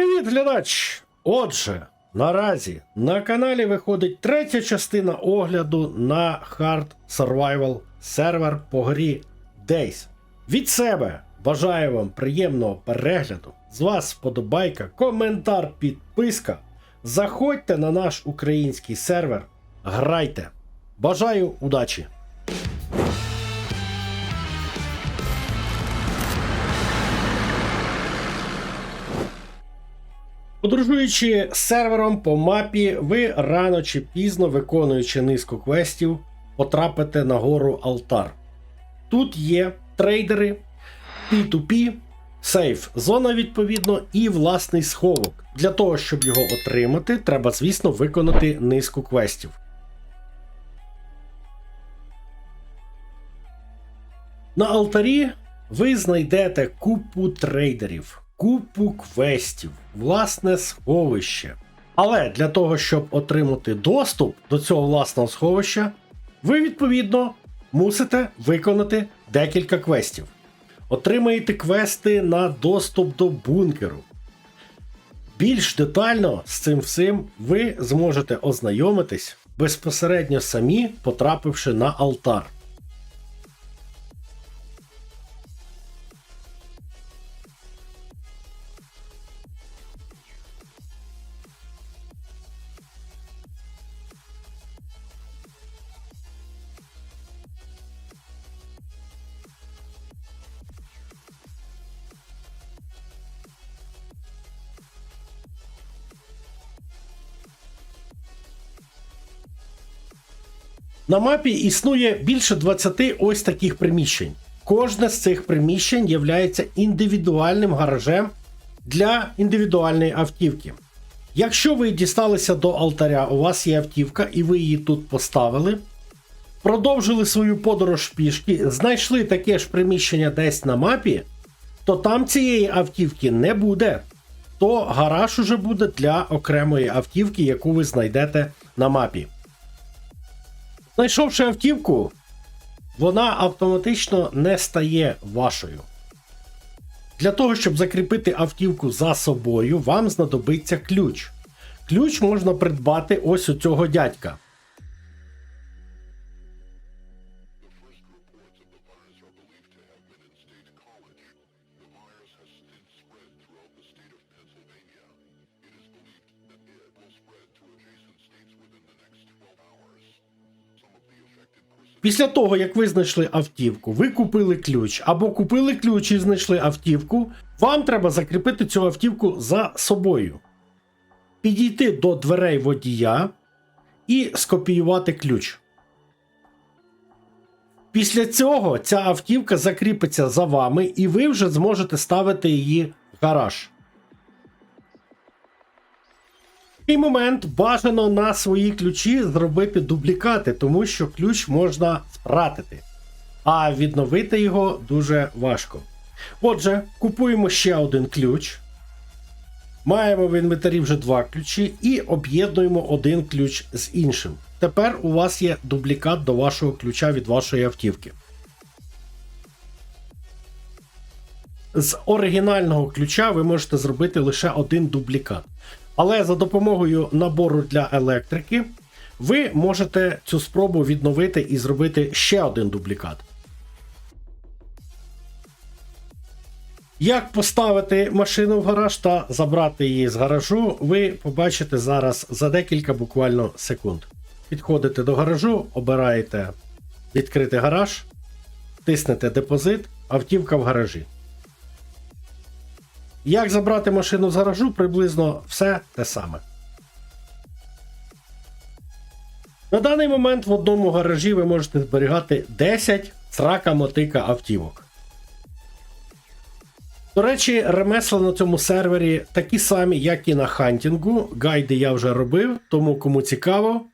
Привіт, глядач! Отже, наразі на каналі виходить третя частина огляду на Hard Survival сервер по грі Days. Від себе бажаю вам приємного перегляду. З вас вподобайка, коментар, підписка. Заходьте на наш український сервер, грайте. Бажаю удачі! Подорожуючи сервером по мапі, ви рано чи пізно, виконуючи низку квестів, потрапите на гору Алтар. Тут є трейдери, P2P, сейф зона відповідно і власний сховок. Для того, щоб його отримати, треба, звісно, виконати низку квестів. На алтарі ви знайдете купу трейдерів, купу квестів, власне сховище. Але для того, щоб отримати доступ до цього власного сховища, ви відповідно мусите виконати декілька квестів. Отримаєте квести на доступ до бункеру. Більш детально з цим всім ви зможете ознайомитись безпосередньо самі, потрапивши на алтар. На мапі існує більше 20 ось таких приміщень. Кожне з цих приміщень є індивідуальним гаражем для індивідуальної автівки. Якщо ви дісталися до алтаря, у вас є автівка, і ви її тут поставили, продовжили свою подорож пішки, знайшли таке ж приміщення десь на мапі, то там цієї автівки не буде. То гараж уже буде для окремої автівки, яку ви знайдете на мапі. Знайшовши автівку, вона автоматично не стає вашою. Для того, щоб закріпити автівку за собою, вам знадобиться ключ. Ключ можна придбати ось у цього дядька. Після того, як ви знайшли автівку, ви купили ключ, або купили ключ і знайшли автівку, вам треба закріпити цю автівку за собою. Підійти до дверей водія і скопіювати ключ. Після цього ця автівка закріпиться за вами, і ви вже зможете ставити її в гараж. Такий момент бажано на свої ключі зробити дублікати, тому що ключ можна втратити, а відновити його дуже важко. Отже, купуємо ще один ключ. Маємо в інвентарі вже два ключі і об'єднуємо один ключ з іншим. Тепер у вас є дублікат до вашого ключа від вашої автівки. З оригінального ключа ви можете зробити лише один дублікат. Але за допомогою набору для електрики ви можете цю спробу відновити і зробити ще один дублікат. Як поставити машину в гараж та забрати її з гаражу, ви побачите зараз за декілька буквально секунд. Підходите до гаражу, обираєте відкрити гараж, тиснете депозит, автівка в гаражі. Як забрати машину з гаражу, приблизно все те саме. На даний момент в одному гаражі ви можете зберігати 10 срака мотика автівок. До речі, ремесла на цьому сервері такі самі, як і на хантінгу. Гайди я вже робив, тому кому цікаво.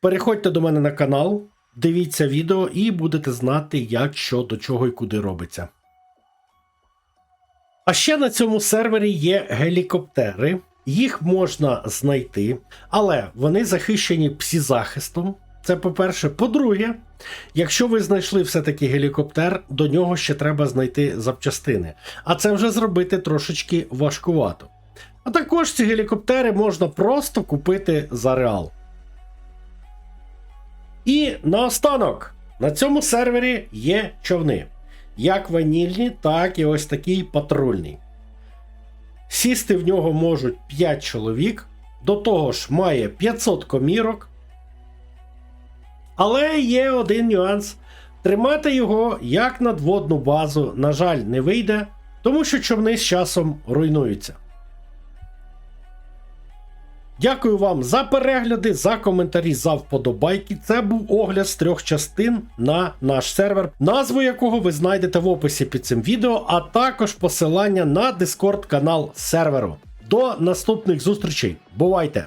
Переходьте до мене на канал, дивіться відео і будете знати, як що до чого і куди робиться. А ще на цьому сервері є гелікоптери. Їх можна знайти, але вони захищені псі-захистом. Це по-перше. По-друге, якщо ви знайшли все-таки гелікоптер, до нього ще треба знайти запчастини. А це вже зробити трошечки важкувато. А також ці гелікоптери можна просто купити за реал. І наостанок, на цьому сервері є човни. Як ванільні, так і ось такий патрульний. Сісти в нього можуть 5 чоловік, до того ж має 500 комірок. Але є один нюанс. Тримати його як надводну базу, на жаль, не вийде, тому що човни з часом руйнуються. Дякую вам за перегляди, за коментарі, за вподобайки. Це був огляд з трьох частин на наш сервер, назву якого ви знайдете в описі під цим відео, а також посилання на Discord канал серверу. До наступних зустрічей. Бувайте!